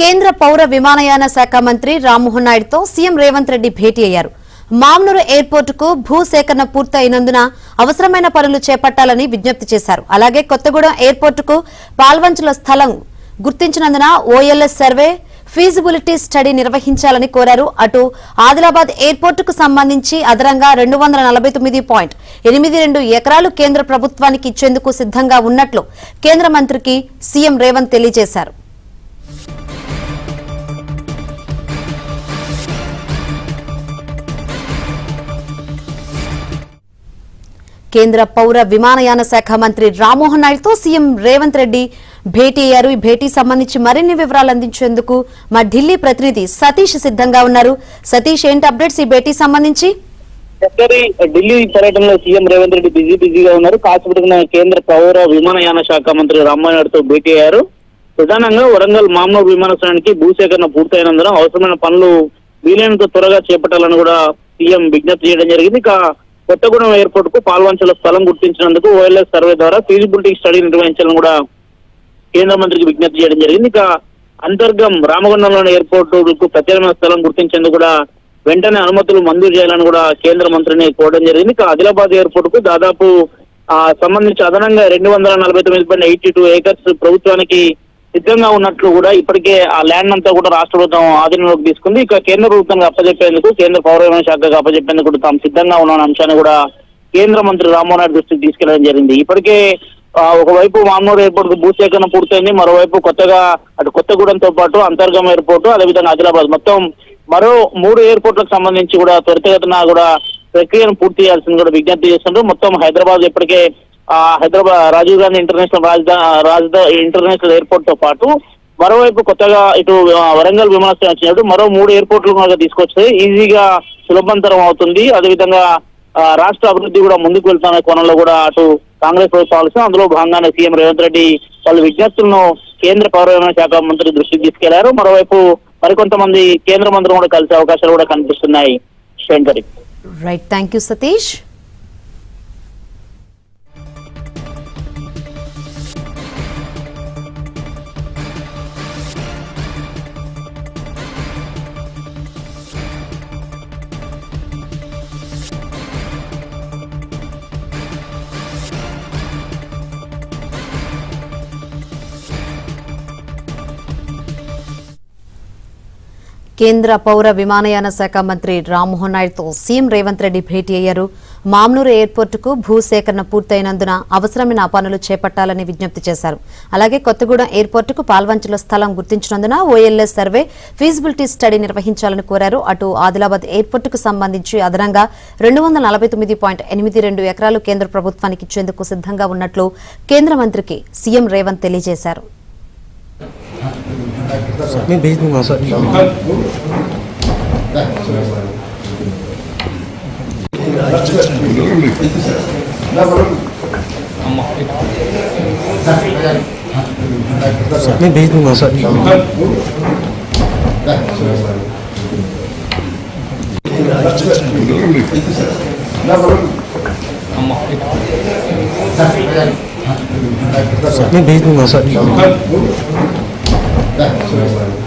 కేంద్ర పౌర విమానయాన శాఖ మంత్రి రామ్మోహన్ నాయుడుతో సీఎం రేవంత్ రెడ్డి భేటీ అయ్యారు. మామ్నూరు ఎయిర్పోర్టుకు భూసేకరణ పూర్తయినందున అవసరమైన పనులు చేపట్టాలని విజ్ఞప్తి చేశారు. అలాగే కొత్తగూడెం ఎయిర్పోర్టుకు పాల్వంచుల స్థలం గుర్తించినందున ఓఎల్ఎస్ సర్వే ఫీజిబిలిటీ స్టడీ నిర్వహించాలని కోరారు. అటు ఆదిలాబాద్ ఎయిర్పోర్టుకు సంబంధించి అదనంగా రెండు వందల నలభై తొమ్మిది పాయింట్ ఎనిమిది రెండు ఎకరాలు కేంద్ర ప్రభుత్వానికి ఇచ్చేందుకు సిద్ధంగా ఉన్నట్లు కేంద్ర మంత్రికి సీఎం రేవంత్ తెలియజేశారు. కేంద్ర పౌర విమానయాన శాఖ మంత్రి రామ్మోహన్ నాయుడుతో సీఎం రేవంత్ రెడ్డి భేటీ అయ్యారు. ఈ భేటీ సంబంధించి మరిన్ని వివరాలు అందించేందుకు మా ఢిల్లీ ప్రతినిధి సతీష్ సిద్ధంగా ఉన్నారు. సతీష్ ఏంటి అప్డేట్స్ ఈ భేటీ సంబంధించి? ఢిల్లీ పర్యటనలో సీఎం రేవంత్ రెడ్డి బిజీ బిజీగా ఉన్నారు. కాసేపటిన కేంద్ర పౌర విమానయాన శాఖ మంత్రి రామ్మోహన్ నాయుడుతో భేటీ అయ్యారు. ప్రధానంగా వరంగల్ మామూలు విమానాశ్రయానికి భూసేకరణ పూర్తయినందున అవసరమైన పనులు వీలైనంత త్వరగా చేపట్టాలని కూడా సీఎం విజ్ఞప్తి చేయడం జరిగింది. ఇక కొత్తగూడెం ఎయిర్పోర్ట్కు పాల్వంచల స్థలం గుర్తించినందుకు ఓఎల్ఎస్ సర్వే ద్వారా ఫీజిబిలిటీ స్టడీ నిర్వహించాలని కూడా కేంద్ర మంత్రికి విజ్ఞప్తి చేయడం జరిగింది. ఇక అంతర్గం రామగుండంలోని ఎయిర్పోర్టుకు ప్రత్యేకమైన స్థలం గుర్తించేందుకు కూడా వెంటనే అనుమతులు మంజూరు చేయాలని కూడా కేంద్ర మంత్రిని కోరడం జరిగింది. ఇక ఆదిలాబాద్ ఎయిర్పోర్ట్కు దాదాపు ఆ సంబంధించి అదనంగా రెండు వందల నలభై తొమ్మిది పాయింట్ ఎయిటీ టూ ఏకర్స్ ప్రభుత్వానికి సిద్ధంగా ఉన్నట్లు కూడా ఇప్పటికే ఆ ల్యాండ్ అంతా కూడా రాష్ట్ర ప్రభుత్వం ఆధీనంలోకి తీసుకుంది. ఇక కేంద్ర ప్రభుత్వం అప్పచెప్పేందుకు కేంద్ర పౌర విమాన శాఖకు అప్పచెప్పేందుకు కూడా తాము సిద్ధంగా ఉన్న అంశాన్ని కూడా కేంద్ర మంత్రి రామ్మోహన్ నాయుడు దృష్టికి తీసుకెళ్ళడం జరిగింది. ఇప్పటికే ఆ, ఒకవైపు మామూలు ఎయిర్పోర్ట్ భూసేకరణ పూర్తయింది మరోవైపు కొత్తగా అటు కొత్తగూడెంతో పాటు అంతర్గం ఎయిర్పోర్ట్ అదేవిధంగా ఆదిలాబాద్. మొత్తం మరో మూడు ఎయిర్పోర్ట్లకు సంబంధించి కూడా త్వరితగతిన కూడా ప్రక్రియను పూర్తి చేయాల్సింది కూడా విజ్ఞప్తి చేస్తుండ్రు. మొత్తం హైదరాబాద్ ఇప్పటికే హైదరాబాద్ రాజీవ్ గాంధీ ఇంటర్నేషనల్ రాజధా రాజధాని ఇంటర్నేషనల్ ఎయిర్పోర్ట్తో పాటు మరోవైపు కొత్తగా ఇటు వరంగల్ విమానాశ్రయం వచ్చినప్పుడు మరో మూడు ఎయిర్పోర్ట్లు కూడా తీసుకొస్తే ఈజీగా సులభంతరం అవుతుంది. అదేవిధంగా రాష్ట్ర అభివృద్ధి కూడా ముందుకు వెళ్తున్న కోణంలో కూడా అటు కాంగ్రెస్ ప్రభుత్వం ఆలోచన అందులో భాగంగానే సీఎం రేవంత్ రెడ్డి వాళ్ళ విజ్ఞప్తులను కేంద్ర పౌర విమాన శాఖ మంత్రి దృష్టికి తీసుకెళ్ళారు. మరోవైపు మరికొంతమంది కేంద్ర మంత్రులు కూడా కలిసే అవకాశాలు కూడా కనిపిస్తున్నాయి. Shankari right thank you Satish కేంద్ర పౌర విమానయాన శాఖ మంత్రి రామ్మోహన్ నాయుడుతో సీఎం రేవంత్ రెడ్డి భేటీ అయ్యారు. మామ్నూరు ఎయిర్పోర్టుకు భూసేకరణ పూర్తయినందున అవసరమైన పనులు చేపట్టాలని విజ్ఞప్తి చేశారు. అలాగే కొత్తగూడెం ఎయిర్పోర్టుకు పాల్వంచుల స్థలం గుర్తించినందున ఓఎల్ఎస్ సర్వే ఫీజిబిలిటీ స్టడీ నిర్వహించాలని కోరారు. అటు ఆదిలాబాద్ ఎయిర్పోర్టుకు సంబంధించి అదనంగా రెండు వందల నలభై తొమ్మిది పాయింట్ ఎనిమిది రెండు ఎకరాలు కేంద్ర ప్రభుత్వానికి ఇచ్చేందుకు సిద్ధంగా ఉన్నట్లు కేంద్ర మంత్రికి సీఎం రేవంత్ తెలియజేశారు. मैं भेज दूंगा सर मैं भेज दूंगा सर मैं भेज दूंगा सर Tamam.